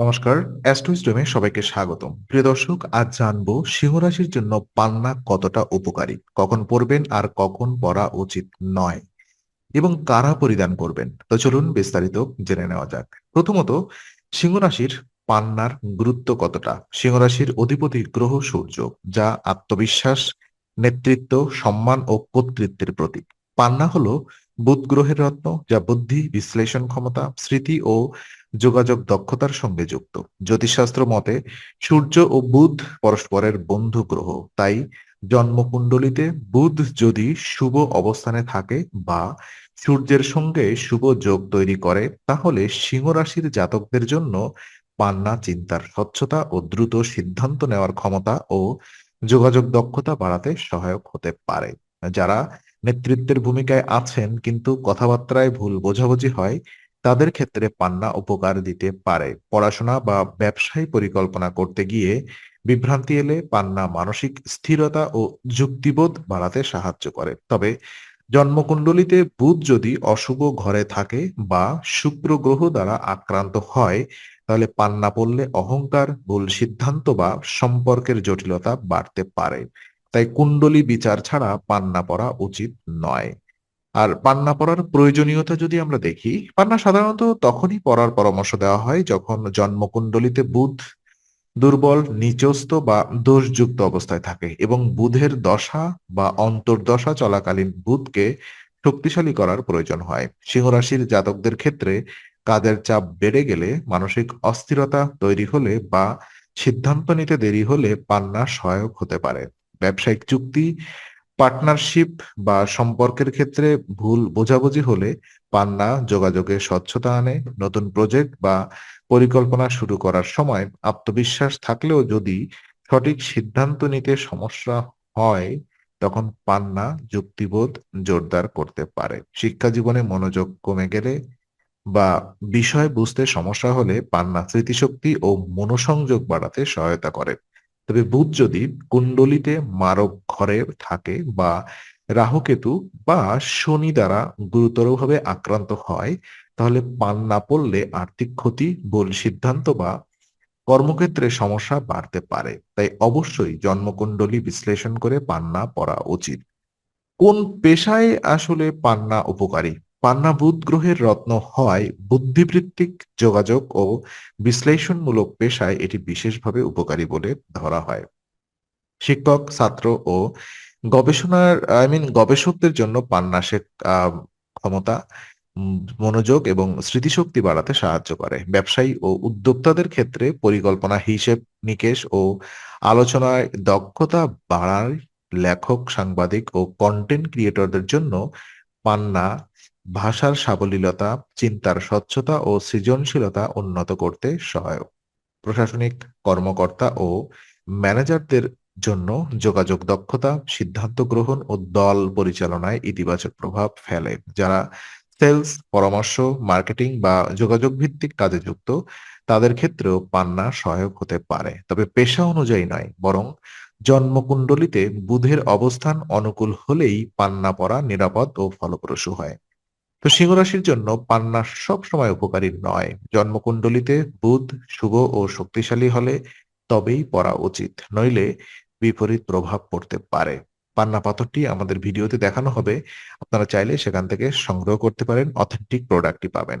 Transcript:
নমস্কার অ্যাস্ট্রোইস্টমে সবাইকে স্বাগতম। প্রিয় দর্শক, আজ জানব সিংহ রাশির জন্য পান্না কতটা উপকারী? কখন পরবেন আর কখন পরা উচিত নয়? এবং কারা পরিধান করবেন? তো চলুন বিস্তারিত জেনে নেওয়া যাক। প্রথমত, সিংহ রাশির পান্নার গুরুত্ব কতটা? সিংহ রাশির অধিপতি গ্রহ সূর্য, যা আত্মবিশ্বাস, নেতৃত্ব, সম্মান ও কর্তৃত্বের প্রতীক। পান্না হলো বুধ গ্রহের রত্ন, যা বুদ্ধি, বিশ্লেষণ ক্ষমতা, স্মৃতি ও যোগাযোগ দক্ষতার সঙ্গে যুক্ত। জ্যোতিষশাস্ত্র মতে, সূর্য ও বুধ পরস্পরের বন্ধু গ্রহ। তাই জন্মকুণ্ডলিতে বুধ যদি শুভ অবস্থানে থাকে বা সূর্যের সঙ্গে শুভ যোগ তৈরি করে, তাহলে সিংহ রাশির জাতকদের জন্য পান্না চিন্তার স্বচ্ছতা ও দ্রুত সিদ্ধান্ত নেওয়ার ক্ষমতা ও যোগাযোগ দক্ষতা বাড়াতে সহায়ক হতে পারে। যারা নেতৃত্বের ভূমিকায় আছেন কিন্তু কথাবার্তায় ভুল বোঝাবুঝি হয় তাদের ক্ষেত্রে পান্না উপকার দিতে পারে। পড়াশোনা বা ব্যবসায়ী পরিকল্পনা করতে গিয়ে বিভ্রান্তি এলে পান্না মানসিক স্থিরতা ও যুক্তিবোধ বাড়াতে সাহায্য করে। তবে জন্মকুণ্ডলিতে বুধ যদি অশুভ ঘরে থাকে বা শুক্র গ্রহ দ্বারা আক্রান্ত হয়, তাহলে পান্না পড়লে অহংকার, ভুল সিদ্ধান্ত বা সম্পর্কের জটিলতা বাড়তে পারে। তাই কুণ্ডলী বিচার ছাড়া পান্না পড়া উচিত নয়। আর পান্না পড়ার প্রয়োজনীয়তা যদি আমরা দেখি, পান্না সাধারণত তখনই পড়ার পরামর্শ দেওয়া হয় যখন জন্মকুণ্ডলিতে বুধ দুর্বল নিচস্ত বা দোষযুক্ত অবস্থায় থাকে এবং বুধের দশা বা অন্তর্দশা চলাকালীন বুধকে শক্তিশালী করার প্রয়োজন হয়। সিংহ রাশির জাতকদের ক্ষেত্রে কাজের চাপ বেড়ে গেলে মানসিক অস্থিরতা তৈরি হলে বা সিদ্ধান্ত নিতে দেরি হলে পান্না সহায়ক হতে পারে। ব্যবসায়িক চুক্তি পার্টনারশিপ বা সম্পর্কের ক্ষেত্রে ভুল বোঝাবুঝি হলে পান্না যোগাযোগে স্বচ্ছতা আনে, নতুন প্রজেক্ট বা পরিকল্পনা শুরু করার সময় আত্মবিশ্বাস থাকলেও যদি সঠিক সিদ্ধান্ত নিতে সমস্যা হয়, তখন পান্না যুক্তিবোধ জোরদার করতে পারে। শিক্ষা জীবনে মনোযোগ কমে গেলে বা বিষয় বুঝতে সমস্যা হলে পান্না স্মৃতিশক্তি ও মনোসংযোগ বাড়াতে সহায়তা করে। তবে বুধ যদি কুণ্ডলিতে মারক ঘরে থাকে বা রাহুকেতু বা শনি দ্বারা গুরুতরভাবে আক্রান্ত হয়, তাহলে পান না পড়লে আর্থিক ক্ষতি ভুল সিদ্ধান্ত বা কর্মক্ষেত্রে সমস্যা বাড়তে পারে। তাই অবশ্যই জন্মকুণ্ডলী বিশ্লেষণ করে পান্না পড়া উচিত। কোন পেশায় আসলে পান্না উপকারী? পান্না বুধ গ্রহের রত্ন হওয়ায় বুদ্ধিবৃত্তিক যোগাযোগ ও বিশ্লেষণমূলক পেশায় এটি বিশেষভাবে উপকারী বলে ধরা হয়। শিক্ষক, ছাত্র ও গবেষণার, আই মিন গবেষকদের জন্য পান্না শেখ ক্ষমতা মনোযোগ এবং স্মৃতিশক্তি বাড়াতে সাহায্য করে। ব্যবসায়ী ও উদ্যোক্তাদের ক্ষেত্রে পরিকল্পনা, হিসেব, নিকেশ ও আলোচনায় দক্ষতা বাড়ায় লেখক, সাংবাদিক ও কন্টেন্ট ক্রিয়েটরদের জন্য পান্না ভাষার সাবলীলতা, চিন্তার স্বচ্ছতা ও সৃজনশীলতা উন্নত করতে সহায়ক। প্রশাসনিক কর্মকর্তা ও ম্যানেজারদের জন্য যোগাযোগ দক্ষতা, সিদ্ধান্ত গ্রহণ ও দল পরিচালনায় ইতিবাচক প্রভাব ফেলে। যারা সেলস, পরামর্শ, মার্কেটিং বা যোগাযোগ ভিত্তিক কাজে যুক্ত, তাদের ক্ষেত্রেও পান্না সহায়ক হতে পারে। তবে পেশা অনুযায়ী নয়, বরং জন্মকুণ্ডলিতে বুধের অবস্থান অনুকূল হলেই পান্না পড়া নিরাপদ ও ফলপ্রসূ হয়। তো সিংহ রাশির জন্য পান্না সব সময় উপকারী নয়। জন্মকুণ্ডলিতে বুধ শুভ ও শক্তিশালী হলে তবেই পড়া উচিত, নইলে বিপরীত প্রভাব পড়তে পারে। পান্না পাথরটি আমাদের ভিডিওতে দেখানো হবে। আপনারা চাইলে সেখান থেকে সংগ্রহ করতে পারেন, অথেন্টিক প্রোডাক্টটি পাবেন।